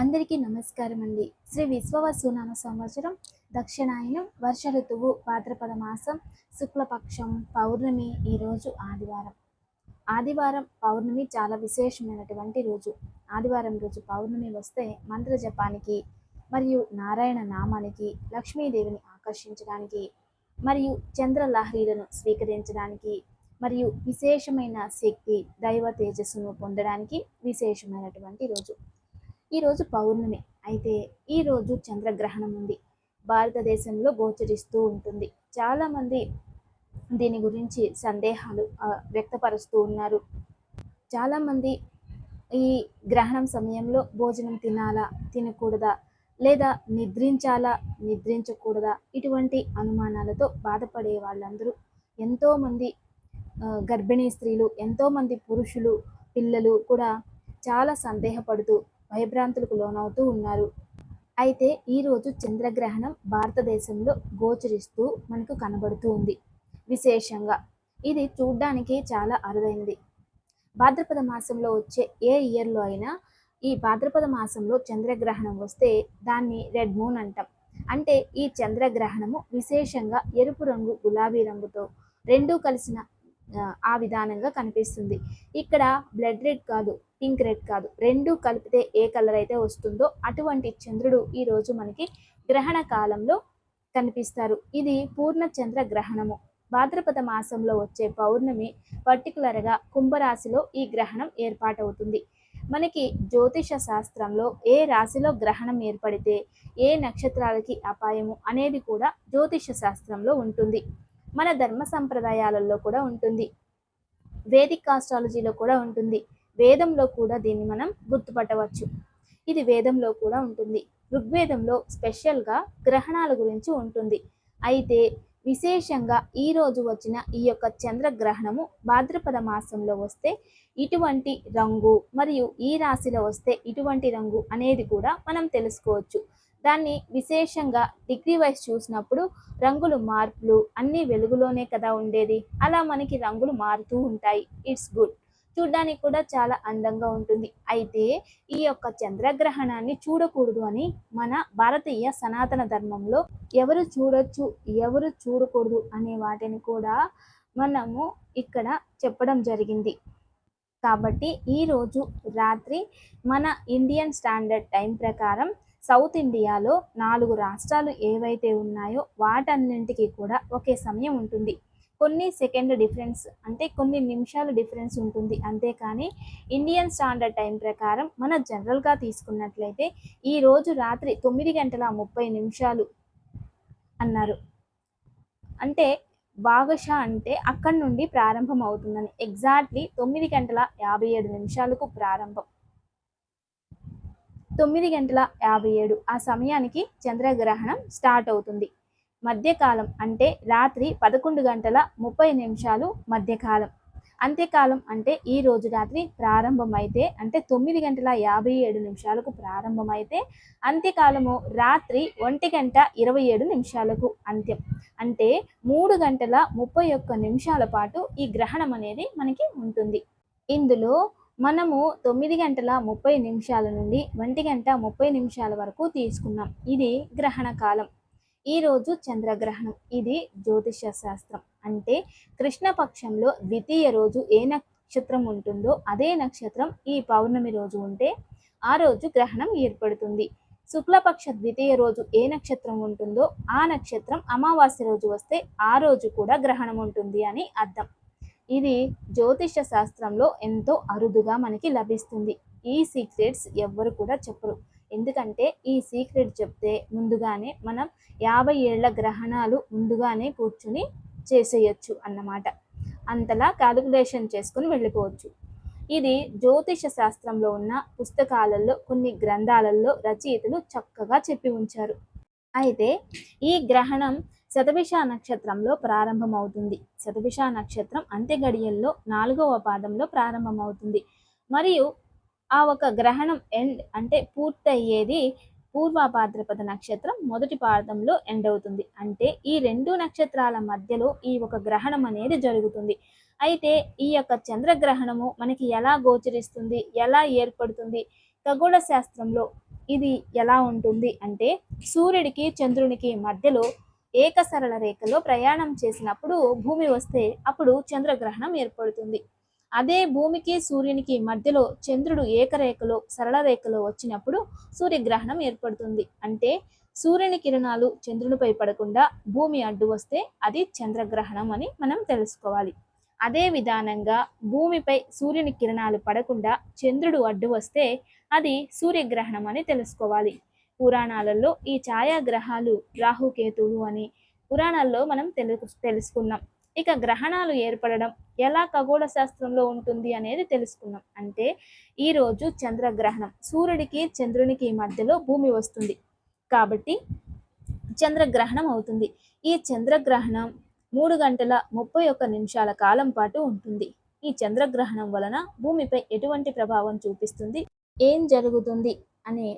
అందరికీ నమస్కారం అండి శ్రీ విశ్వవసునామ సంవత్సరం దక్షిణాయనం వర్ష ఋతువు భాద్రపద మాసం శుక్లపక్షం పౌర్ణమి ఈరోజు ఆదివారం. ఆదివారం పౌర్ణమి చాలా విశేషమైనటువంటి రోజు. ఆదివారం రోజు పౌర్ణమి వస్తే మంత్ర జపానికి మరియు నారాయణ నామానికి లక్ష్మీదేవిని ఆకర్షించడానికి మరియు చంద్రలహరీలను స్వీకరించడానికి మరియు విశేషమైన శక్తి దైవ తేజస్సును పొందడానికి విశేషమైనటువంటి రోజు. ఈరోజు పౌర్ణమి. అయితే ఈరోజు చంద్రగ్రహణం ఉంది. భారతదేశంలో గోచరిస్తూ ఉంటుంది. చాలామంది దీని గురించి సందేహాలు వ్యక్తపరుస్తూ ఉన్నారు. చాలామంది ఈ గ్రహణం సమయంలో భోజనం తినాలా తినకూడదా లేదా నిద్రించాలా నిద్రించకూడదా ఇటువంటి అనుమానాలతో బాధపడే వాళ్ళందరూ ఎంతోమంది గర్భిణీ స్త్రీలు ఎంతోమంది పురుషులు పిల్లలు కూడా చాలా సందేహపడుతూ భయభ్రాంతులకు లోనవుతూ ఉన్నారు. అయితే ఈరోజు చంద్రగ్రహణం భారతదేశంలో గోచరిస్తూ మనకు కనబడుతూ ఉంది. విశేషంగా ఇది చూడ్డానికి చాలా అరుదైంది. భాద్రపద మాసంలో వచ్చే ఏ ఇయర్లో అయినా ఈ భాద్రపద మాసంలో చంద్రగ్రహణం వస్తే దాన్ని రెడ్ మూన్ అంటాం. అంటే ఈ చంద్రగ్రహణము విశేషంగా ఎరుపు రంగు గులాబీ రంగుతో రెండూ కలిసిన ఆ, విధానంగా కనిపిస్తుంది. ఇక్కడ బ్లడ్ రెడ్ కాదు పింక్ రెడ్ కాదు. రెండు కలిపితే ఏ కలర్ అయితే వస్తుందో అటువంటి చంద్రుడు ఈ రోజు మనకి గ్రహణ కాలంలో కనిపిస్తారు. ఇది పూర్ణ చంద్ర గ్రహణము. భాద్రపద మాసంలో వచ్చే పౌర్ణమి పర్టికులర్గా కుంభరాశిలో ఈ గ్రహణం ఏర్పాటవుతుంది. మనకి జ్యోతిష శాస్త్రంలో ఏ రాశిలో గ్రహణం ఏర్పడితే ఏ నక్షత్రాలకి అపాయము అనేది కూడా జ్యోతిష శాస్త్రంలో ఉంటుంది. మన ధర్మ సంప్రదాయాలలో కూడా ఉంటుంది. వేదిక్ ఆస్ట్రాలజీలో కూడా ఉంటుంది. వేదంలో కూడా దీన్ని మనం గుర్తుపట్టవచ్చు. ఇది వేదంలో కూడా ఉంటుంది. ఋగ్వేదంలో స్పెషల్గా గ్రహణాల గురించి ఉంటుంది. అయితే విశేషంగా ఈ రోజు వచ్చిన ఈ యొక్క చంద్రగ్రహణము భాద్రపద మాసంలో వస్తే ఇటువంటి రంగు మరియు ఈ రాశిలో వస్తే ఇటువంటి రంగు అనేది కూడా మనం తెలుసుకోవచ్చు. దాన్ని విశేషంగా డిగ్రీ వైజ్ చూసినప్పుడు రంగులు మార్పులు అన్నీ వెలుగులోనే కదా ఉండేది. అలా మనకి రంగులు మారుతూ ఉంటాయి. ఇట్స్ గుడ్ చూడ్డానికి కూడా చాలా అందంగా ఉంటుంది. అయితే ఈ యొక్క చంద్రగ్రహణాన్ని చూడకూడదు అని మన భారతీయ సనాతన ధర్మంలో ఎవరు చూడొచ్చు ఎవరు చూడకూడదు అనే వాటిని కూడా మనము ఇక్కడ చెప్పడం జరిగింది. కాబట్టి ఈరోజు రాత్రి మన ఇండియన్ స్టాండర్డ్ టైం ప్రకారం సౌత్ ఇండియాలో నాలుగు రాష్ట్రాలు ఏవైతే ఉన్నాయో వాటన్నింటికి కూడా ఒకే సమయం ఉంటుంది. కొన్ని సెకండ్ డిఫరెన్స్ అంటే కొన్ని నిమిషాలు డిఫరెన్స్ ఉంటుంది. అంతేకాని ఇండియన్ స్టాండర్డ్ టైం ప్రకారం మన జనరల్గా తీసుకున్నట్లయితే ఈరోజు రాత్రి తొమ్మిది గంటల ముప్పై నిమిషాలు అన్నారు. అంటే భాగశ అంటే అక్కడి నుండి ప్రారంభం అవుతుందని ఎగ్జాక్ట్లీ తొమ్మిది గంటల యాభై ఏడు నిమిషాలకు ప్రారంభం. తొమ్మిది గంటల యాభై ఏడు ఆ సమయానికి చంద్రగ్రహణం స్టార్ట్ అవుతుంది. మధ్యకాలం అంటే రాత్రి పదకొండు గంటల ముప్పై నిమిషాలు మధ్యకాలం. అంత్యకాలం అంటే ఈ రోజు రాత్రి ప్రారంభమైతే అంటే తొమ్మిది గంటల యాభై ఏడు నిమిషాలకు ప్రారంభమైతే అంత్యకాలము రాత్రి ఒంటి గంట ఇరవై ఏడు నిమిషాలకు అంత్యం. అంటే మూడు గంటల ముప్పై ఒక్క నిమిషాల పాటు ఈ గ్రహణం అనేది మనకి ఉంటుంది. ఇందులో మనము తొమ్మిది గంటల ముప్పై నిమిషాల నుండి ఒంటి గంట ముప్పై నిమిషాల వరకు తీసుకున్నాం. ఇది గ్రహణ కాలం. ఈరోజు చంద్రగ్రహణం. ఇది జ్యోతిష శాస్త్రం. అంటే కృష్ణపక్షంలో ద్వితీయ రోజు ఏ నక్షత్రం ఉంటుందో అదే నక్షత్రం ఈ పౌర్ణమి రోజు ఉంటే ఆ రోజు గ్రహణం ఏర్పడుతుంది. శుక్లపక్ష ద్వితీయ రోజు ఏ నక్షత్రం ఉంటుందో ఆ నక్షత్రం అమావాస్య రోజు వస్తే ఆ రోజు కూడా గ్రహణం ఉంటుంది అని అర్థం. ఇది జ్యోతిష శాస్త్రంలో ఎంతో అరుదుగా మనకి లభిస్తుంది. ఈ సీక్రెట్స్ ఎవ్వరు కూడా చెప్పరు. ఎందుకంటే ఈ సీక్రెట్ చెప్తే ముందుగానే మనం యాభై ఏళ్ళ గ్రహణాలు ముందుగానే కూర్చుని చేసేయచ్చు అన్నమాట. అంతలా క్యాలిక్యులేషన్ చేసుకుని వెళ్ళిపోవచ్చు. ఇది జ్యోతిష శాస్త్రంలో ఉన్న పుస్తకాలలో కొన్ని గ్రంథాలలో రచయితలు చక్కగా చెప్పి ఉంచారు. అయితే ఈ గ్రహణం శతభిష నక్షత్రంలో ప్రారంభమవుతుంది. శతభిష నక్షత్రం అంత్య గడియల్లో నాలుగవ పాదంలో ప్రారంభమవుతుంది. మరియు ఆ ఒక గ్రహణం ఎండ్ అంటే పూర్తయ్యేది పూర్వభాద్రపద నక్షత్రం మొదటి పాదంలో ఎండ్ అవుతుంది. అంటే ఈ రెండు నక్షత్రాల మధ్యలో ఈ ఒక గ్రహణం అనేది జరుగుతుంది. అయితే ఈ యొక్క చంద్రగ్రహణము మనకి ఎలా గోచరిస్తుంది? ఎలా ఏర్పడుతుంది? ఖగోళ శాస్త్రంలో ఇది ఎలా ఉంటుంది? అంటే సూర్యుడికి చంద్రునికి మధ్యలో ఏకసరళ రేఖలో ప్రయాణం చేసినప్పుడు భూమి వస్తే అప్పుడు చంద్రగ్రహణం ఏర్పడుతుంది. అదే భూమికి సూర్యునికి మధ్యలో చంద్రుడు ఏకరేఖలో సరళ రేఖలో వచ్చినప్పుడు సూర్యగ్రహణం ఏర్పడుతుంది. అంటే సూర్యుని కిరణాలు చంద్రునిపై పడకుండా భూమి అడ్డు వస్తే అది చంద్రగ్రహణం అని మనం తెలుసుకోవాలి. అదే విధానంగా భూమిపై సూర్యుని కిరణాలు పడకుండా చంద్రుడు అడ్డు వస్తే అది సూర్యగ్రహణం అని తెలుసుకోవాలి. పురాణాలలో ఈ ఛాయాగ్రహాలు రాహుకేతువులు అని పురాణాల్లో మనం తెలుసు తెలుసుకున్నాం. ఇక గ్రహణాలు ఏర్పడడం ఎలా ఖగోళ శాస్త్రంలో ఉంటుంది అనేది తెలుసుకున్నాం. అంటే ఈరోజు చంద్రగ్రహణం సూర్యుడికి చంద్రునికి మధ్యలో భూమి వస్తుంది. కాబట్టి చంద్రగ్రహణం అవుతుంది. ఈ చంద్రగ్రహణం మూడు గంటల ముప్పై ఒక్క నిమిషాల కాలం పాటు ఉంటుంది. ఈ చంద్రగ్రహణం వలన భూమిపై ఎటువంటి ప్రభావం చూపిస్తుంది? ఏం జరుగుతుంది? అనే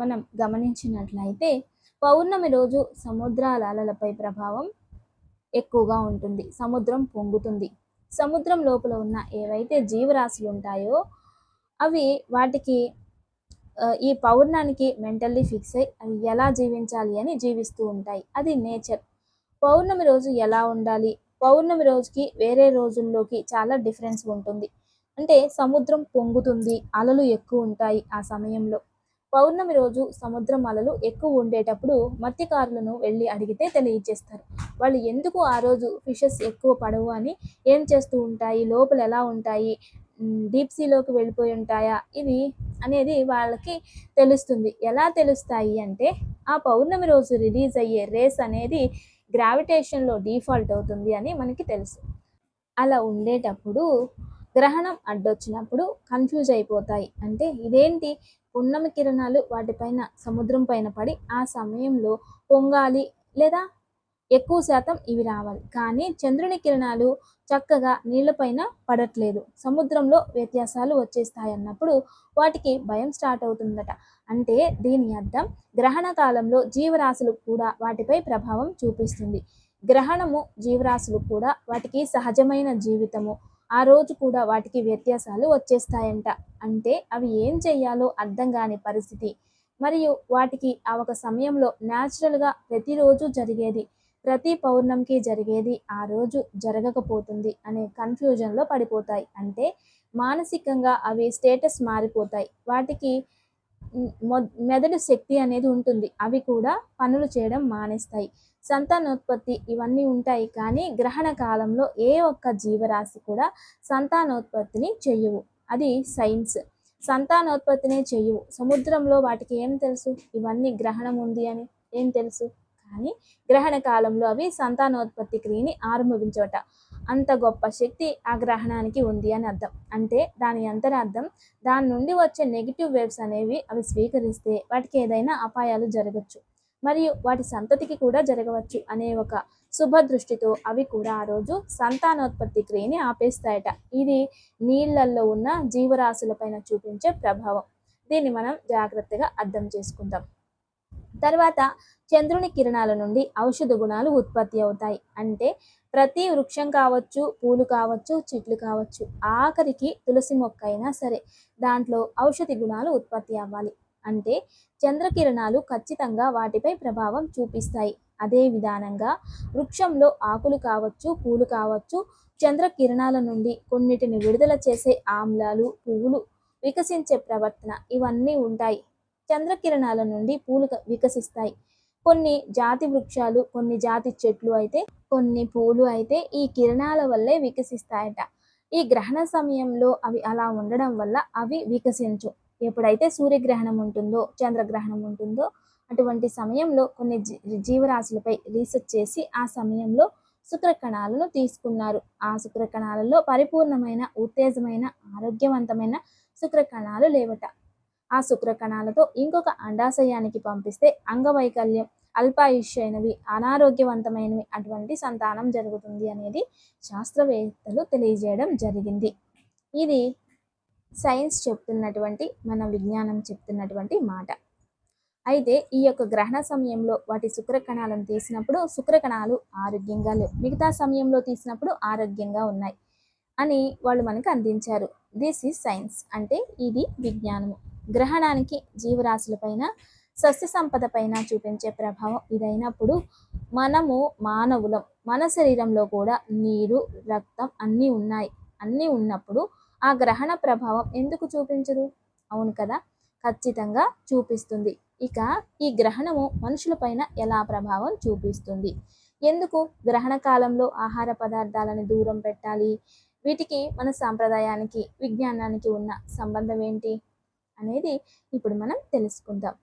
మనం గమనించినట్లయితే పౌర్ణమి రోజు సముద్రాల అలలపై ప్రభావం ఎక్కువగా ఉంటుంది. సముద్రం పొంగుతుంది. సముద్రం లోపల ఉన్న ఏవైతే జీవరాశులు ఉంటాయో అవి వాటికి ఈ పౌర్ణానికి మెంటల్లీ ఫిక్స్ అయ్యి అవి ఎలా జీవించాలి అని జీవిస్తూ ఉంటాయి. అది నేచర్. పౌర్ణమి రోజు ఎలా ఉండాలి? పౌర్ణమి రోజుకి వేరే రోజుల్లోకి చాలా డిఫరెన్స్ ఉంటుంది. అంటే సముద్రం పొంగుతుంది అలలు ఎక్కువ ఉంటాయి ఆ సమయంలో. పౌర్ణమి రోజు సముద్రం అలలు ఎక్కువ ఉండేటప్పుడు మత్స్యకారులను వెళ్ళి అడిగితే తెలియజేస్తారు. వాళ్ళు ఎందుకు ఆ రోజు ఫిషెస్ ఎక్కువ పడవు అని? ఏం చేస్తూ ఉంటాయి? లోపల ఎలా ఉంటాయి? డీప్ సీలోకి వెళ్ళిపోయి ఉంటాయా? ఇవి అనేది వాళ్ళకి తెలుస్తుంది. ఎలా తెలుస్తాయి అంటే ఆ పౌర్ణమి రోజు రిలీజ్ అయ్యే రేస్ అనేది గ్రావిటేషన్లో డిఫాల్ట్ అవుతుంది అని మనకి తెలుసు. అలా ఉండేటప్పుడు గ్రహణం అడ్డొచ్చినప్పుడు కన్ఫ్యూజ్ అయిపోతాయి. అంటే ఇదేంటి? పున్నమి కిరణాలు వాటిపైన సముద్రం పైన పడి ఆ సమయంలో పొంగాలి లేదా ఎక్కువ శాతం ఇవి రావాలి. కానీ చంద్రుని కిరణాలు చక్కగా నీళ్ళపైన పడట్లేదు. సముద్రంలో వ్యత్యాసాలు వచ్చేస్తాయి అన్నప్పుడు వాటికి భయం స్టార్ట్ అవుతుందట. అంటే దీని అర్థం గ్రహణ కాలంలో జీవరాశులు కూడా వాటిపై ప్రభావం చూపిస్తుంది. గ్రహణము జీవరాశులు కూడా వాటికి సహజమైన జీవితము. ఆ రోజు కూడా వాటికి వ్యత్యాసాలు వచ్చేస్తాయంట. అంటే అవి ఏం చేయాలో అర్థం కాని పరిస్థితి. మరియు వాటికి ఆ ఒక సమయంలో న్యాచురల్గా ప్రతిరోజు జరిగేది ప్రతి పౌర్ణమికి జరిగేది ఆ రోజు జరగకపోతుంది అనే కన్ఫ్యూజన్లో పడిపోతాయి. అంటే మానసికంగా అవి స్టేటస్ మారిపోతాయి. వాటికి మెదడు శక్తి అనేది ఉంటుంది. అవి కూడా పనులు చేయడం మానేస్తాయి. సంతానోత్పత్తి ఇవన్నీ ఉంటాయి కానీ గ్రహణ కాలంలో ఏ ఒక్క జీవరాశి కూడా సంతానోత్పత్తిని చెయ్యవు అది సైన్స్. సంతానోత్పత్తినే చెయ్యవు సముద్రంలో వాటికి ఏం తెలుసు? ఇవన్నీ గ్రహణం ఉంది అని ఏం తెలుసు? కానీ గ్రహణ కాలంలో అవి సంతానోత్పత్తి క్రియని ఆరంభించవట. అంత గొప్ప శక్తి ఆ గ్రహణానికి ఉంది అని అర్థం. అంటే దాని అంతరార్థం దాని నుండి వచ్చే నెగిటివ్ వేవ్స్ అనేవి అవి స్వీకరిస్తే వాటికి ఏదైనా అపాయాలు జరగచ్చు. మరియు వాటి సంతతికి కూడా జరగవచ్చు అనే ఒక శుభదృష్టితో అవి కూడా ఆ రోజు సంతానోత్పత్తి క్రియని ఆపేస్తాయట. ఇది నీళ్ళల్లో ఉన్న జీవరాశులపైన చూపించే ప్రభావం. దీన్ని మనం జాగ్రత్తగా అర్థం చేసుకుందాం. తర్వాత చంద్రుని కిరణాల నుండి ఔషధ గుణాలు ఉత్పత్తి అవుతాయి. అంటే ప్రతి వృక్షం కావచ్చు పూలు కావచ్చు చెట్లు కావచ్చు ఆఖరికి తులసి మొక్క అయినా సరే దాంట్లో ఔషధి గుణాలు ఉత్పత్తి అవ్వాలి. అంటే చంద్రకిరణాలు ఖచ్చితంగా వాటిపై ప్రభావం చూపిస్తాయి. అదే విధానంగా వృక్షంలో ఆకులు కావచ్చు పూలు కావచ్చు చంద్రకిరణాల నుండి కొన్నిటిని విడుదల చేసే ఆమ్లాలు పువ్వులు వికసించే ప్రవర్తన ఇవన్నీ ఉంటాయి. చంద్రకిరణాల నుండి పూలు వికసిస్తాయి. కొన్ని జాతి వృక్షాలు కొన్ని జాతి చెట్లు అయితే కొన్ని పూలు అయితే ఈ కిరణాల వల్లే వికసిస్తాయట. ఈ గ్రహణ సమయంలో అవి అలా ఉండడం వల్ల అవి వికసించు. ఎప్పుడైతే సూర్యగ్రహణం ఉంటుందో చంద్రగ్రహణం ఉంటుందో అటువంటి సమయంలో కొన్ని జీవరాశులపై రీసెర్చ్ చేసి ఆ సమయంలో శుక్రకణాలను తీసుకున్నారు. ఆ శుక్రకణాలలో పరిపూర్ణమైన ఉత్తేజమైన ఆరోగ్యవంతమైన శుక్రకణాలు లేవట. ఆ శుక్రకణాలతో ఇంకొక అండాశయానికి పంపిస్తే అంగవైకల్యం అల్పాయుష్యైనవి అనారోగ్యవంతమైనవి అటువంటి సంతానం జరుగుతుంది అనేది శాస్త్రవేత్తలు తెలియజేయడం జరిగింది. ఇది సైన్స్ చెప్తున్నటువంటి మన విజ్ఞానం చెప్తున్నటువంటి మాట. అయితే ఈ యొక్క గ్రహణ సమయంలో వాటి శుక్రకణాలను తీసినప్పుడు శుక్రకణాలు ఆరోగ్యంగా లేవు. మిగతా సమయంలో తీసినప్పుడు ఆరోగ్యంగా ఉన్నాయి అని వాళ్ళు మనకు అందించారు. దిస్ ఈజ్ సైన్స్ అంటే ఇది విజ్ఞానము. గ్రహణానికి జీవరాశులపైన సస్య సంపద పైన చూపించే ప్రభావం ఇదైనప్పుడు మనము మానవులం మన శరీరంలో కూడా నీరు రక్తం అన్నీ ఉన్నాయి. అన్నీ ఉన్నప్పుడు ఆ గ్రహణ ప్రభావం ఎందుకు చూపించదు? అవును కదా? ఖచ్చితంగా చూపిస్తుంది. ఇక ఈ గ్రహణము మనుషులపైన ఎలా ప్రభావం చూపిస్తుంది? ఎందుకు? గ్రహణ కాలంలో ఆహార పదార్థాలను దూరం పెట్టాలి. వీటికి మన సాంప్రదాయానికి విజ్ఞానానికి ఉన్న సంబంధం ఏంటి? అనేది ఇప్పుడు మనం తెలుసుకుందాం.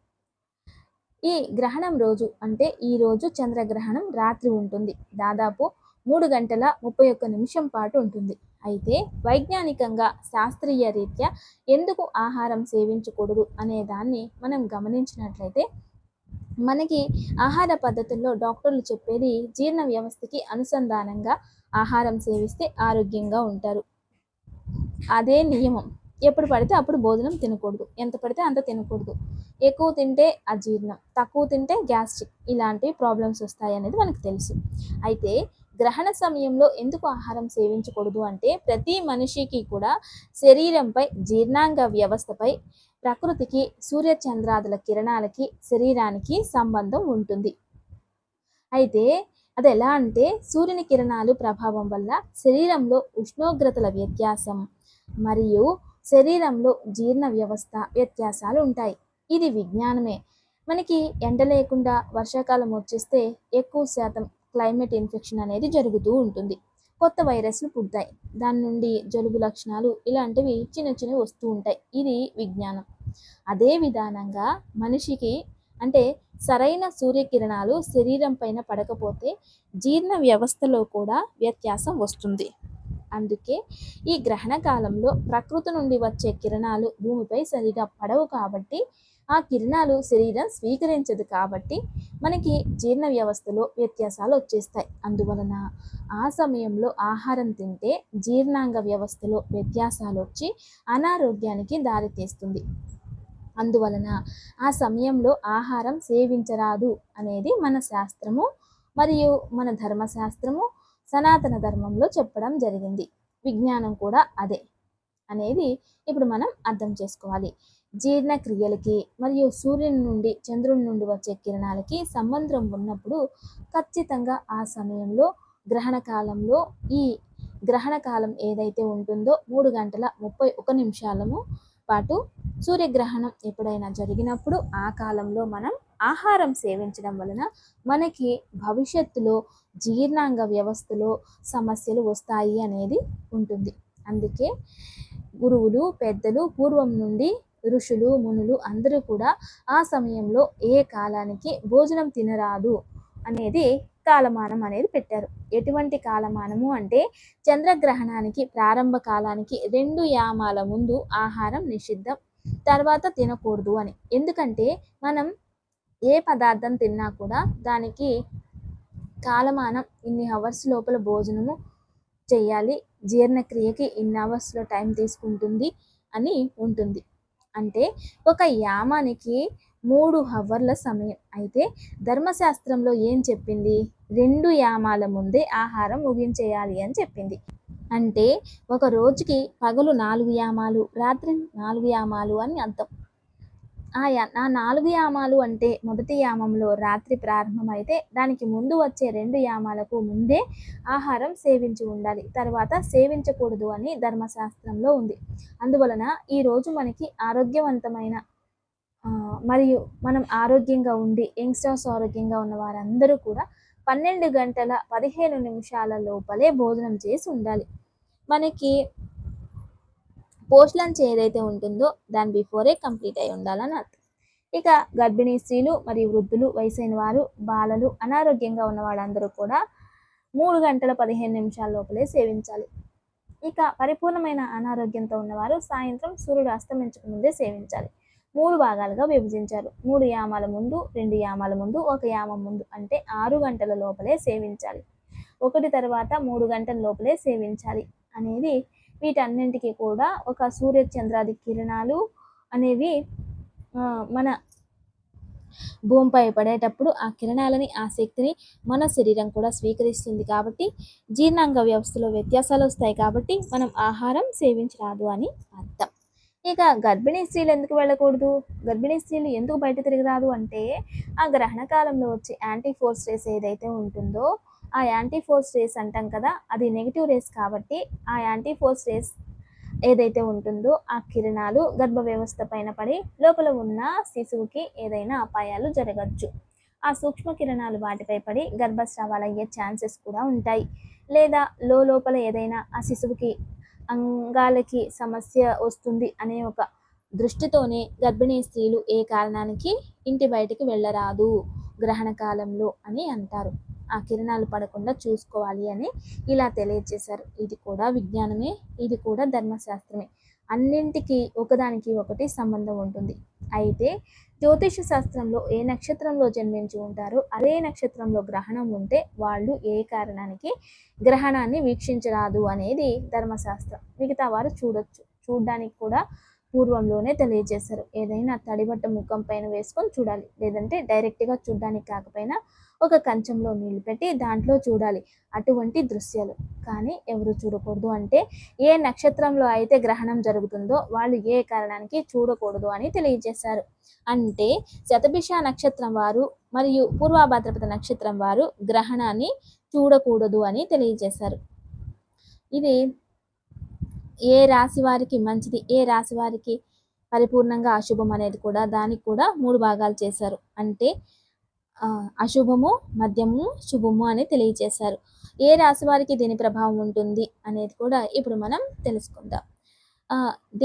ఈ గ్రహణం రోజు అంటే ఈ రోజు చంద్రగ్రహణం రాత్రి ఉంటుంది. దాదాపు మూడు గంటల ముప్పై ఒక్క నిమిషం పాటు ఉంటుంది. అయితే వైజ్ఞానికంగా శాస్త్రీయ రీత్యా ఎందుకు ఆహారం సేవించకూడదు అనే దాన్ని మనం గమనించినట్లయితే మనకి ఆహార పద్ధతుల్లో డాక్టర్లు చెప్పేది జీర్ణ వ్యవస్థకి అనుసంధానంగా ఆహారం సేవిస్తే ఆరోగ్యంగా ఉంటారు. అదే నియమం. ఎప్పుడు పడితే అప్పుడు భోజనం తినకూడదు. ఎంత పడితే అంత తినకూడదు. ఎక్కువ తింటే అజీర్ణం తక్కువ తింటే గ్యాస్ట్రిక్ ఇలాంటి ప్రాబ్లమ్స్ వస్తాయి అనేది మనకు తెలుసు. అయితే గ్రహణ సమయంలో ఎందుకు ఆహారం సేవించకూడదు అంటే ప్రతి మనిషికి కూడా శరీరంపై జీర్ణాంగ వ్యవస్థపై ప్రకృతికి సూర్యచంద్రాదుల కిరణాలకి శరీరానికి సంబంధం ఉంటుంది. అయితే అది ఎలా అంటే సూర్యుని కిరణాలు ప్రభావం వల్ల శరీరంలో ఉష్ణోగ్రతల వ్యత్యాసం మరియు శరీరంలో జీర్ణ వ్యవస్థ వ్యత్యాసాలు ఉంటాయి. ఇది విజ్ఞానమే. మనకి ఎండ లేకుండా వర్షాకాలం వచ్చేస్తే ఎక్కువ శాతం క్లైమేట్ ఇన్ఫెక్షన్ అనేది జరుగుతూ ఉంటుంది. కొత్త వైరస్లు పుడతాయి. దాని నుండి జలుబు లక్షణాలు ఇలాంటివి చిన్న చిన్నవి వస్తూ ఉంటాయి. ఇది విజ్ఞానం. అదే విధానంగా మనిషికి అంటే సరైన సూర్యకిరణాలు శరీరం పైన పడకపోతే జీర్ణ వ్యవస్థలో కూడా వ్యత్యాసం వస్తుంది. అందుకే ఈ గ్రహణ కాలంలో ప్రకృతి నుండి వచ్చే కిరణాలు భూమిపై సరిగా పడవు కాబట్టి ఆ కిరణాలు శరీరం స్వీకరించదు కాబట్టి మనకి జీర్ణ వ్యవస్థలో వ్యత్యాసాలు వచ్చేస్తాయి. అందువలన ఆ సమయంలో ఆహారం తింటే జీర్ణాంగ వ్యవస్థలో వ్యత్యాసాలు వచ్చి అనారోగ్యానికి దారితీస్తుంది అందువలన ఆ సమయంలో ఆహారం సేవించరాదు అనేది మన శాస్త్రము మరియు మన ధర్మశాస్త్రము సనాతన ధర్మంలో చెప్పడం జరిగింది. విజ్ఞానం కూడా అదే అనేది ఇప్పుడు మనం అర్థం చేసుకోవాలి. జీర్ణక్రియలకి మరియు సూర్యుని నుండి చంద్రుని నుండి వచ్చే కిరణాలకి సంబంధం ఉన్నప్పుడు ఖచ్చితంగా ఆ సమయంలో గ్రహణ కాలంలో ఈ గ్రహణ కాలం ఏదైతే ఉంటుందో మూడు గంటల ముప్పై ఒక నిమిషాలము పాటు సూర్యగ్రహణం ఎప్పుడైనా జరిగినప్పుడు ఆ కాలంలో మనం ఆహారం సేవించడం వలన మనకి భవిష్యత్తులో జీర్ణాంగ వ్యవస్థలో సమస్యలు వస్తాయి అనేది ఉంటుంది. అందుకే గురువులు పెద్దలు పూర్వం నుండి ఋషులు మునులు అందరూ కూడా ఆ సమయంలో ఏ కాలానికి భోజనం తినరాదు అనేది కాలమానం అనేది పెట్టారు. ఎటువంటి కాలమానము అంటే చంద్రగ్రహణానికి ప్రారంభ కాలానికి రెండు యామాల ముందు ఆహారం నిషిద్ధం తర్వాత తినకూడదు అని. ఎందుకంటే మనం ఏ పదార్థం తిన్నా కూడా దానికి కాలమానం ఇన్ని అవర్స్ లోపల భోజనము చేయాలి జీర్ణక్రియకి ఇన్ని అవర్స్లో టైం తీసుకుంటుంది అని ఉంటుంది. అంటే ఒక యామానికి మూడు హవర్ల సమయం. అయితే ధర్మశాస్త్రంలో ఏం చెప్పింది? రెండు యామాల ముందే ఆహారం ముగించేయాలి అని చెప్పింది. అంటే ఒక రోజుకి పగలు నాలుగు యామాలు రాత్రి నాలుగు యామాలు అని అర్థం. ఆ నాలుగు యామాలు అంటే మొదటి యామంలో రాత్రి ప్రారంభమైతే దానికి ముందు వచ్చే రెండు యామాలకు ముందే ఆహారం సేవించి ఉండాలి. తర్వాత సేవించకూడదు అని ధర్మశాస్త్రంలో ఉంది. అందువలన ఈరోజు మనకి ఆరోగ్యవంతమైన మరియు మనం ఆరోగ్యంగా ఉండి యంగ్స్టర్స్ ఆరోగ్యంగా ఉన్న వారందరూ కూడా పన్నెండు గంటల పదిహేను నిమిషాల లోపలే భోజనం చేసి ఉండాలి. మనకి పోస్ట్ లంచ్ ఏదైతే ఉంటుందో దాని బిఫోరే కంప్లీట్ అయి ఉండాలని అర్థం. ఇక గర్భిణీ స్త్రీలు మరియు వృద్ధులు వయసైన వారు బాలలు అనారోగ్యంగా ఉన్న వాళ్ళందరూ కూడా మూడు గంటల పదిహేను నిమిషాల లోపలే సేవించాలి. ఇక పరిపూర్ణమైన అనారోగ్యంతో ఉన్నవారు సాయంత్రం సూర్యుడు అస్తమించక ముందే సేవించాలి. మూడు భాగాలుగా విభజించారు. మూడు యామాల ముందు రెండు యామాల ముందు ఒక యామం ముందు అంటే ఆరు గంటల లోపలే సేవించాలి. ఒకటి తర్వాత మూడు గంటల లోపలే సేవించాలి అనేది వీటన్నింటికి కూడా ఒక సూర్య చంద్రాది కిరణాలు అనేవి మన భూమిపై పడేటప్పుడు ఆ కిరణాలని ఆ శక్తిని మన శరీరం కూడా స్వీకరిస్తుంది కాబట్టి జీర్ణాంగ వ్యవస్థలో వ్యత్యాసాలు వస్తాయి కాబట్టి మనం ఆహారం సేవించరాదు అని అర్థం. ఇక గర్భిణీ స్త్రీలు ఎందుకు వెళ్ళకూడదు? గర్భిణీ స్త్రీలు ఎందుకు బయట తిరగరాదు అంటే ఆ గ్రహణ కాలంలో వచ్చే యాంటీ ఫోర్స్ రేస్ ఏదైతే ఉంటుందో ఆ యాంటీ ఫోర్స్ రేస్ అంటాం కదా అది నెగిటివ్ రేస్ కాబట్టి ఆ యాంటీ ఫోర్స్ రేస్ ఏదైతే ఉంటుందో ఆ కిరణాలు గర్భ వ్యవస్థ పైన పడి లోపల ఉన్న శిశువుకి ఏదైనా అపాయాలు జరగచ్చు. ఆ సూక్ష్మ కిరణాలు వాటిపై పడి గర్భస్రావాలయ్యే ఛాన్సెస్ కూడా ఉంటాయి. లేదా లో లోపల ఏదైనా ఆ శిశువుకి అంగాలకి సమస్య వస్తుంది అనే ఒక దృష్టితోనే గర్భిణీ స్త్రీలు ఏ కారణానికి ఇంటి బయటికి వెళ్ళరాదు గ్రహణ కాలంలో అని అంటారు. ఆ కిరణాలు పడకుండా చూసుకోవాలి అని ఇలా తెలియజేశారు. ఇది కూడా విజ్ఞానమే ఇది కూడా ధర్మశాస్త్రమే. అన్నింటికీ ఒకదానికి ఒకటి సంబంధం ఉంటుంది. అయితే జ్యోతిష శాస్త్రంలో ఏ నక్షత్రంలో జన్మించి ఉంటారో అదే నక్షత్రంలో గ్రహణం ఉంటే వాళ్ళు ఏ కారణానికి గ్రహణాన్ని వీక్షించరాదు అనేది ధర్మశాస్త్రం. మిగతా వారు చూడొచ్చు. చూడడానికి కూడా పూర్వంలోనే తెలియజేశారు. ఏదైనా తడిబట్ట ముఖం పైన వేసుకొని చూడాలి. లేదంటే డైరెక్ట్గా చూడడానికి కాకపోయినా ఒక కంచంలో నీళ్ళు పెట్టి దాంట్లో చూడాలి. అటువంటి దృశ్యాలు. కానీ ఎవరు చూడకూడదు అంటే ఏ నక్షత్రంలో అయితే గ్రహణం జరుగుతుందో వాళ్ళు ఏ కారణానికి చూడకూడదు అని తెలియజేశారు. అంటే శతభిష నక్షత్రం వారు మరియు పూర్వభాద్రపద నక్షత్రం వారు గ్రహణాన్ని చూడకూడదు అని తెలియజేశారు. ఇది ఏ రాశి వారికి మంచిది ఏ రాశి వారికి పరిపూర్ణంగా అశుభం అనేది కూడా దానికి కూడా మూడు భాగాలు చేశారు. అంటే అశుభము మద్యము శుభము అని తెలియజేశారు ఏ రాశి వారికి దీని ప్రభావం ఉంటుంది అనేది కూడా ఇప్పుడు మనం తెలుసుకుందాం.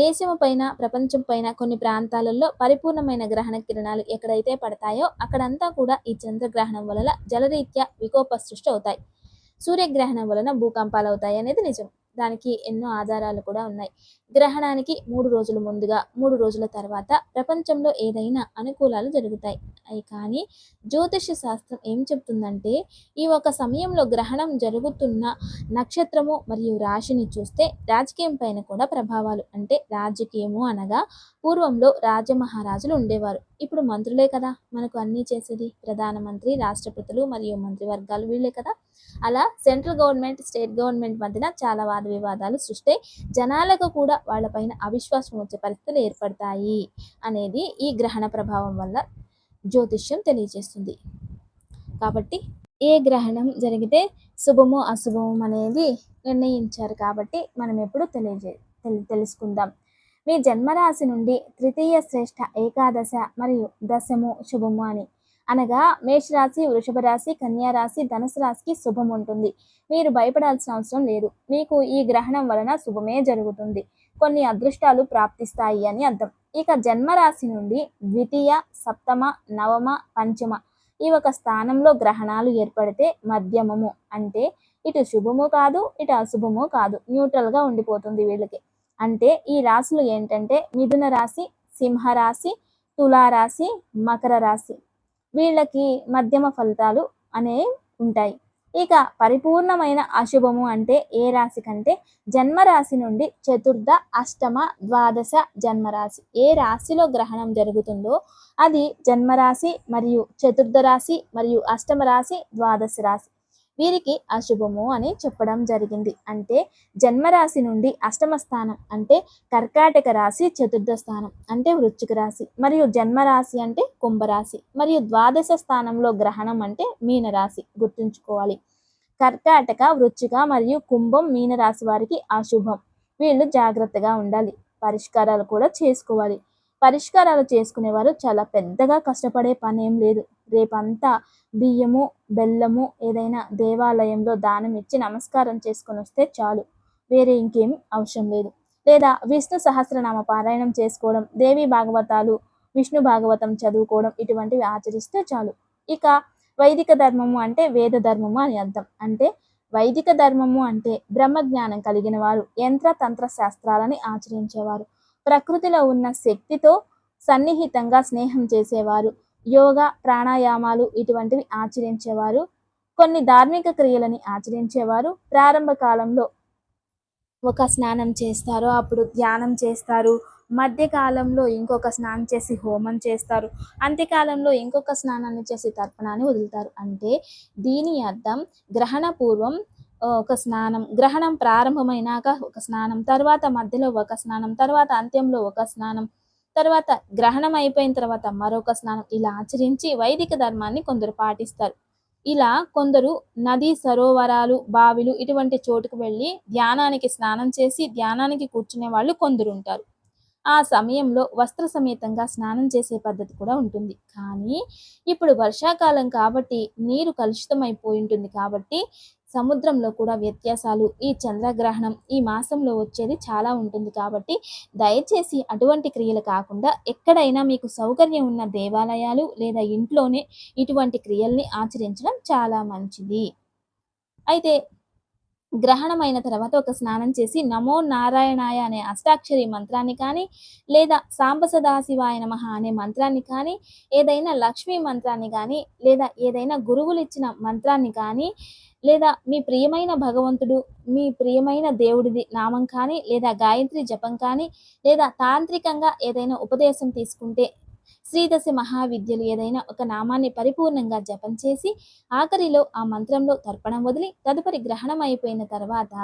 దేశం పైన ప్రపంచం పైన కొన్ని ప్రాంతాలలో పరిపూర్ణమైన గ్రహణ కిరణాలు ఎక్కడైతే పడతాయో అక్కడంతా కూడా ఈ చంద్రగ్రహణం వలన జలరీత్యా వికోప సృష్టి అవుతాయి. సూర్యగ్రహణం వలన భూకంపాలు అవుతాయి అనేది నిజం. దానికి ఎన్నో ఆధారాలు కూడా ఉన్నాయి. గ్రహణానికి మూడు రోజుల ముందుగా మూడు రోజుల తర్వాత ప్రపంచంలో ఏదైనా అనుకూలాలు జరుగుతాయి. అయి కానీ జ్యోతిష శాస్త్రం ఏం చెప్తుందంటే ఈ ఒక సమయంలో గ్రహణం జరుగుతున్న నక్షత్రము మరియు రాశిని చూస్తే రాజకీయం పైన కూడా ప్రభావాలు అంటే రాజకీయము అనగా పూర్వంలో రాజమహారాజులు ఉండేవారు. ఇప్పుడు మంత్రులే కదా మనకు అన్నీ చేసేది. ప్రధానమంత్రి రాష్ట్రపతులు మరియు మంత్రివర్గాలు వీళ్ళే కదా. అలా సెంట్రల్ గవర్నమెంట్ స్టేట్ గవర్నమెంట్ మధ్యన చాలా వాద వివాదాలు సృష్టి. జనాలకు కూడా వాళ్ళపైన అవిశ్వాసం వచ్చే పరిస్థితులు ఏర్పడతాయి అనేది ఈ గ్రహణ ప్రభావం వల్ల జ్యోతిష్యం తెలియజేస్తుంది. కాబట్టి ఏ గ్రహణం జరిగితే శుభము అశుభము అనేది నిర్ణయించారు కాబట్టి మనం ఎప్పుడు తెలియజే తెలుసుకుందాం. మీ జన్మరాశి నుండి తృతీయ శ్రేష్ఠ ఏకాదశ మరియు దశము శుభము అని. అనగా మేషరాశి వృషభ రాశి కన్యా రాశి ధనుసు రాశికి శుభం ఉంటుంది. మీరు భయపడాల్సిన అవసరం లేదు. మీకు ఈ గ్రహణం వలన శుభమే జరుగుతుంది. కొన్ని అదృష్టాలు ప్రాప్తిస్తాయి అని అర్థం. ఇక జన్మరాశి నుండి ద్వితీయ సప్తమ నవమ పంచమ ఈ ఒక స్థానంలో గ్రహణాలు ఏర్పడితే మధ్యమము. అంటే ఇటు శుభము కాదు ఇటు అశుభము కాదు. న్యూట్రల్గా ఉండిపోతుంది వీళ్ళకి. అంటే ఈ రాశులు ఏంటంటే మిథున రాశి సింహరాశి తులారాశి మకర రాశి. వీళ్ళకి మధ్యమ ఫలితాలు అనేవి ఉంటాయి. ఇక పరిపూర్ణమైన అశుభము అంటే ఏ రాశి కంటే జన్మరాశి నుండి చతుర్థ అష్టమ ద్వాదశ జన్మరాశి ఏ రాశిలో గ్రహణం జరుగుతుందో అది జన్మరాశి మరియు చతుర్థ రాశి మరియు అష్టమ రాశి ద్వాదశ రాశి. వీరికి అశుభము అని చెప్పడం జరిగింది. అంటే జన్మరాశి నుండి అష్టమ స్థానం అంటే కర్కాటక రాశి చతుర్థ స్థానం అంటే వృశ్చిక రాశి. మరియు జన్మరాశి అంటే కుంభరాశి. మరియు ద్వాదశ స్థానంలో గ్రహణం అంటే మీనరాశి గుర్తుంచుకోవాలి. కర్కాటక వృచ్చిక మరియు కుంభం మీనరాశి వారికి అశుభం. వీళ్ళు జాగ్రత్తగా ఉండాలి. పరిష్కారాలు కూడా చేసుకోవాలి. పరిష్కారాలు చేసుకునేవారు చాలా పెద్దగా కష్టపడే పని ఏం లేదు. రేపంతా బియ్యము బెల్లము ఏదైనా దేవాలయంలో దానం ఇచ్చి నమస్కారం చేసుకొని వస్తే చాలు. వేరే ఇంకేం అవసరం లేదు. లేదా విష్ణు సహస్రనామ పారాయణం చేసుకోవడం దేవి భాగవతాలు విష్ణు భాగవతం చదువుకోవడం ఇటువంటివి ఆచరిస్తే చాలు. ఇక వైదిక ధర్మము అంటే వేద ధర్మము అని అర్థం. అంటే వైదిక ధర్మము అంటే బ్రహ్మజ్ఞానం కలిగిన వారు యంత్ర తంత్ర శాస్త్రాలని ఆచరించేవారు. ప్రకృతిలో ఉన్న శక్తితో సన్నిహితంగా స్నేహం చేసేవారు. యోగా ప్రాణాయామాలు ఇటువంటివి ఆచరించేవారు. కొన్ని ధార్మిక క్రియలని ఆచరించేవారు. ప్రారంభ కాలంలో ఒక స్నానం చేస్తారు అప్పుడు ధ్యానం చేస్తారు. మధ్యకాలంలో ఇంకొక స్నానం చేసి హోమం చేస్తారు. అంత్యకాలంలో ఇంకొక స్నానాన్ని చేసి తర్పణాన్ని వదులుతారు. అంటే దీని అర్థం గ్రహణ పూర్వం ఒక స్నానం గ్రహణం ప్రారంభమైనాక ఒక స్నానం తర్వాత మధ్యలో ఒక స్నానం తర్వాత అంత్యంలో ఒక స్నానం తర్వాత గ్రహణం అయిపోయిన తర్వాత మరొక స్నానం ఇలా ఆచరించి వైదిక ధర్మాన్ని కొందరు పాటిస్తారు. ఇలా కొందరు నది సరోవరాలు బావిలు ఇటువంటి చోటుకు వెళ్ళి ధ్యానానికి స్నానం చేసి ధ్యానానికి కూర్చునే వాళ్ళు కొందరు ఉంటారు. ఆ సమయంలో వస్త్ర సమేతంగా స్నానం చేసే పద్ధతి కూడా ఉంటుంది. కానీ ఇప్పుడు వర్షాకాలం కాబట్టి నీరు కలుషితం అయిపోయి ఉంటుంది కాబట్టి సముద్రంలో కూడా వ్యత్యాసాలు ఈ చంద్రగ్రహణం ఈ మాసంలో వచ్చేది చాలా ఉంటుంది కాబట్టి దయచేసి అటువంటి క్రియలు కాకుండా ఎక్కడైనా మీకు సౌకర్యం ఉన్న దేవాలయాలు లేదా ఇంట్లోనే ఇటువంటి క్రియల్ని ఆచరించడం చాలా మంచిది. అయితే గ్రహణమైన తర్వాత ఒక స్నానం చేసి నమో నారాయణాయ అనే అష్టాక్షరి మంత్రాన్ని కానీ లేదా సాంబ సదాశివాయ నమ అనే మంత్రాన్ని కానీ ఏదైనా లక్ష్మీ మంత్రాన్ని కానీ లేదా ఏదైనా గురువులు ఇచ్చిన మంత్రాన్ని కానీ లేదా మీ ప్రియమైన భగవంతుడు మీ ప్రియమైన దేవుడిది నామం కానీ లేదా గాయత్రి జపం కానీ లేదా తాంత్రికంగా ఏదైనా ఉపదేశం తీసుకుంటే శ్రీదశ మహావిద్యలు ఏదైనా ఒక నామాన్ని పరిపూర్ణంగా జపం చేసి ఆఖరిలో ఆ మంత్రంలో తర్పణం వదిలి తదుపరి గ్రహణం అయిపోయిన తర్వాత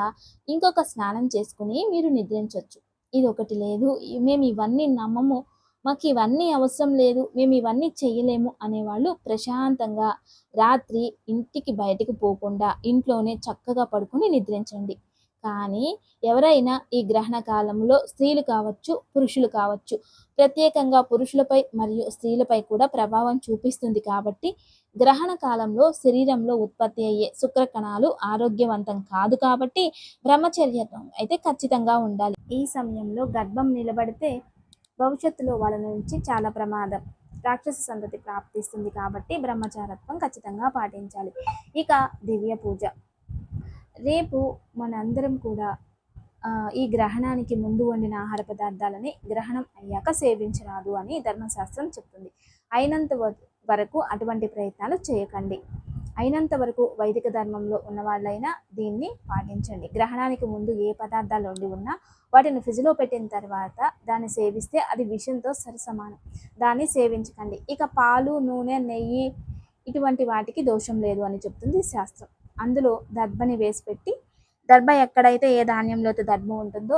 ఇంకొక స్నానం చేసుకుని మీరు నిద్రించవచ్చు ఇది ఒకటి లేదు. మేము ఇవన్నీ నమ్మము. మాకు ఇవన్నీ అవసరం లేదు మేము ఇవన్నీ చేయలేము అనేవాళ్ళు ప్రశాంతంగా రాత్రి ఇంటికి బయటకు పోకుండా ఇంట్లోనే చక్కగా పడుకొని నిద్రించండి. కానీ ఎవరైనా ఈ గ్రహణ కాలంలో స్త్రీలు కావచ్చు పురుషులు కావచ్చు ప్రత్యేకంగా పురుషులపై మరియు స్త్రీలపై కూడా ప్రభావం చూపిస్తుంది కాబట్టి గ్రహణ కాలంలో శరీరంలో ఉత్పత్తి అయ్యే శుక్రకణాలు ఆరోగ్యవంతం కాదు కాబట్టి బ్రహ్మచర్యత్వం అయితే ఖచ్చితంగా ఉండాలి. ఈ సమయంలో గర్భం నిలబడితే భవిష్యత్తులో వాళ్ళ నుంచి చాలా ప్రమాదం. రాక్షస సంతతి ప్రాప్తిస్తుంది కాబట్టి బ్రహ్మచారత్వం ఖచ్చితంగా పాటించాలి. ఇక దివ్య పూజ. రేపు మనందరం కూడా ఈ గ్రహణానికి ముందు వండిన ఆహార పదార్థాలని గ్రహణం అయ్యాక సేవించరాదు అని ధర్మశాస్త్రం చెప్తుంది. అయినంత వరకు అటువంటి ప్రయత్నాలు చేయకండి. అయినంత వరకు వైదిక ధర్మంలో ఉన్న వాళ్ళైనా దీన్ని పాటించండి. గ్రహణానికి ముందు ఏ పదార్థాలు వండి ఉన్నా వాటిని ఫ్రిడ్జ్లో పెట్టిన తర్వాత దాన్ని సేవిస్తే అది విషంతో సరిసమానం. దాన్ని సేవించకండి. ఇక పాలు నూనె నెయ్యి ఇటువంటి వాటికి దోషం లేదు అని చెప్తుంది శాస్త్రం. అందులో దర్భని వేసి పెట్టి దర్భ ఎక్కడైతే ఏ ధాన్యంలో అయితే దర్భ ఉంటుందో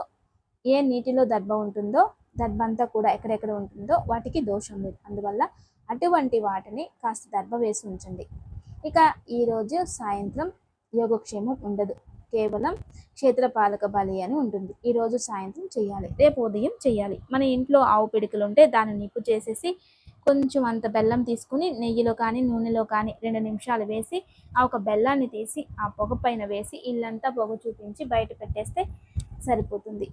ఏ నీటిలో దర్భ ఉంటుందో దర్భ అంతా కూడా ఎక్కడెక్కడ ఉంటుందో వాటికి దోషం లేదు. అందువల్ల అటువంటి వాటిని కాస్త దర్భ వేసి ఉంచండి. ఇక ఈరోజు సాయంత్రం యోగక్షేమం ఉండదు. కేవలం క్షేత్రపాలక బలి అని ఉంటుంది. ఈరోజు సాయంత్రం చేయాలి రేపు ఉదయం చేయాలి మన ఇంట్లో ఆవు పిడికలు ఉంటే దాన్ని నిప్పు చేసేసి కొంచెం అంత బెల్లం తీసుకుని నెయ్యిలో కానీ నూనెలో కానీ రెండు నిమిషాలు వేసి ఆ ఒక బెల్లాన్ని తీసి ఆ పొగ పైన వేసి ఇల్లంతా పొగ చూపించి బయట పెట్టేస్తే సరిపోతుంది.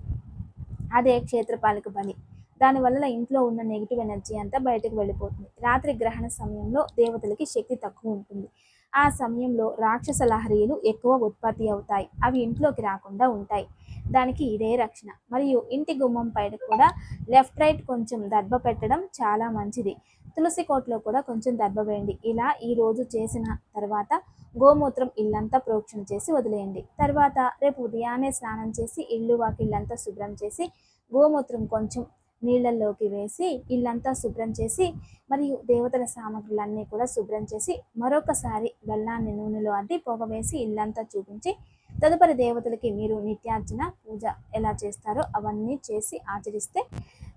అదే క్షేత్రపాలక బలి. దానివల్ల ఇంట్లో ఉన్న నెగిటివ్ ఎనర్జీ అంతా బయటకు వెళ్ళిపోతుంది. రాత్రి గ్రహణ సమయంలో దేవతలకి శక్తి తక్కువ ఉంటుంది. ఆ సమయంలో రాక్షస లహరీలు ఎక్కువ ఉత్పత్తి అవుతాయి. అవి ఇంట్లోకి రాకుండా ఉంటాయి. దానికి ఇదే రక్షణ. మరియు ఇంటి గుమ్మం పైన కూడా లెఫ్ట్ రైట్ కొంచెం దర్భ పెట్టడం చాలా మంచిది. తులసి కోట్లో కూడా కొంచెం దర్భ వేయండి. ఇలా ఈ రోజు చేసిన తర్వాత గోమూత్రం ఇల్లంతా ప్రోక్షణ చేసి వదిలేయండి. తర్వాత రేపు ఉదయాన్నే స్నానం చేసి ఇల్లు వాకిళ్ళంతా శుభ్రం చేసి గోమూత్రం కొంచెం నీళ్ళల్లోకి వేసి ఇల్లంతా శుభ్రం చేసి మరియు దేవతల సామగ్రులన్నీ కూడా శుభ్రం చేసి మరొకసారి బెల్లాన్ని నూనెలో అద్ది పొగ వేసి ఇల్లంతా చూపించి తదుపరి దేవతలకి మీరు నిత్యార్జన పూజ ఎలా చేస్తారో అవన్నీ చేసి ఆచరిస్తే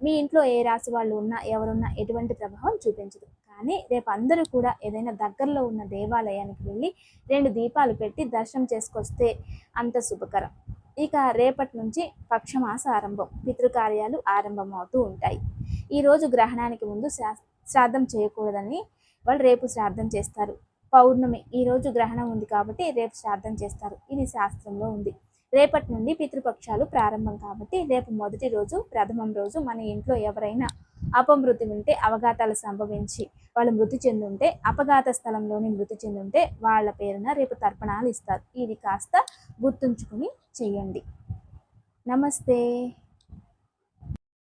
మీ ఇంట్లో ఏ రాశి వాళ్ళు ఉన్నా ఎవరున్నా ఎటువంటి ప్రభావం చూపించదు. కానీ రేపు అందరూ కూడా ఏదైనా దగ్గరలో ఉన్న దేవాలయానికి వెళ్ళి రెండు దీపాలు పెట్టి దర్శనం చేసుకొస్తే అంత శుభకరం. ఇక రేపటి నుంచి పక్షమాస ఆరంభం పితృకార్యాలు ఆరంభం అవుతూ ఉంటాయి ఈరోజు గ్రహణానికి ముందు శ్రాద్ధం చేయకూడదని వాళ్ళు రేపు శ్రాద్ధం చేస్తారు. పౌర్ణమి ఈరోజు గ్రహణం ఉంది కాబట్టి రేపు శ్రాద్ధం చేస్తారు. ఇది శాస్త్రంలో ఉంది. రేపటి నుండి పితృపక్షాలు ప్రారంభం కాబట్టి రేపు మొదటి రోజు ప్రథమం రోజు మన ఇంట్లో ఎవరైనా అపమృతి ఉంటే అవఘాతాలు సంభవించి వాళ్ళు మృతి చెందుంటే అపఘాత స్థలంలోని మృతి చెందుంటే వాళ్ళ పేరున రేపు తర్పణాలు ఇస్తారు. ఇది కాస్త గుర్తుంచుకుని చేయండి నమస్తే.